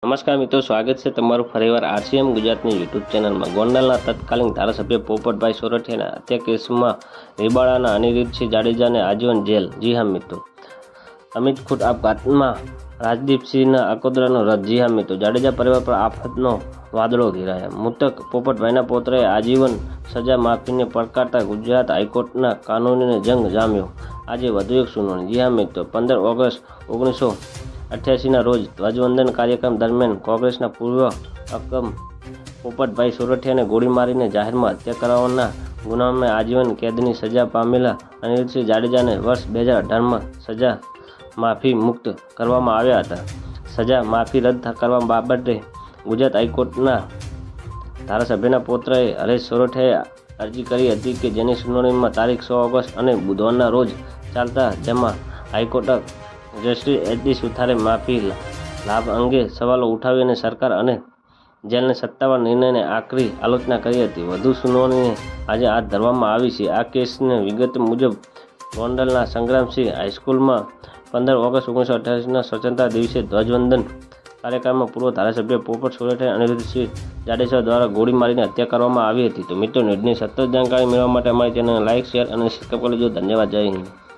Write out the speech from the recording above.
નમસ્કાર મિત્રો, સ્વાગત છે તમારું ફરીવાર આરસીએમ ગુજરાતની યુટ્યુબ ચેનલમાં. ગોંડલના તત્કાલીન ધારાસભ્ય પોપટભાઈ સોરઠિયાના હત્યા કેસમાં રીબાળાના અનિરુદ્ધસિંહ જાડેજાને આજીવન જેલ. જી હા મિત્રો. અમિત ખુટ આપઘાતમાં રાજદીપસિંહના અકોદરાનો રદ જી હા મિત્રો, જાડેજા પરિવાર પર આફતનો વાદળો ઘેરાયા. મૃતક પોપટભાઈના પોતરે આજીવન સજા માફીને પડકારતા ગુજરાત હાઈકોર્ટના કાનૂનીને જંગ જામ્યો. આજે વધુ એક સુનાવણી. જી હા મિત્રો, પંદર ઓગસ્ટ ઓગણીસો અઠ્યાસીના રોજ ધ્વજવંદન કાર્યક્રમ દરમિયાન કોંગ્રેસના પૂર્વ અકમ પોપટભાઈ સોરઠિયાને ગોળી મારીને જાહેરમાં હત્યા કરવાના ગુનામાં આજીવન કેદની સજા પામેલા અનિલસિંહ જાડેજાને વર્ષ બે હજાર અઢારમાં સજા માફી મુક્ત કરવામાં આવ્યા હતા. સજા માફી રદ કરવા બાબતે ગુજરાત હાઈકોર્ટના ધારાસભ્યના પૌત્રએ હરેશ સોરઠિયાએ અરજી કરી હતી કે જેની સુનાવણીમાં તારીખ સો ઓગસ્ટ અને બુધવારના રોજ ચાલતા જેમાં હાઈકોર્ટે જસ્ટિસ એચ ડી સુથારે માફી લાભ અંગે સવાલો ઉઠાવી અને સરકાર અને જેલને સત્તાવાર નિર્ણયને આકરી આલોચના કરી હતી. વધુ સુનાવણીને આજે હાથ ધરવામાં આવી છે. આ કેસને વિગત મુજબ ગોંડલના સંગ્રામસિંહ હાઈસ્કૂલમાં પંદર ઓગસ્ટ ઓગણીસો અઠ્યાસીના સ્વતંત્રતા દિવસે ધ્વજવંદન કાર્યક્રમમાં પૂર્વ ધારાસભ્ય પોપટ સોરઠિયા અને અનિરુદ્ધસિંહ જાડેજા દ્વારા ગોળી મારીને હત્યા કરવામાં આવી હતી. તો મિત્રો, ન્યૂઝની સતત જાણકારી મેળવવા માટે અમારી ચેનલને લાઇક શેર અને સબસ્ક્રાઈબ કરી લેજો ધન્યવાદ. જય હિન્દ.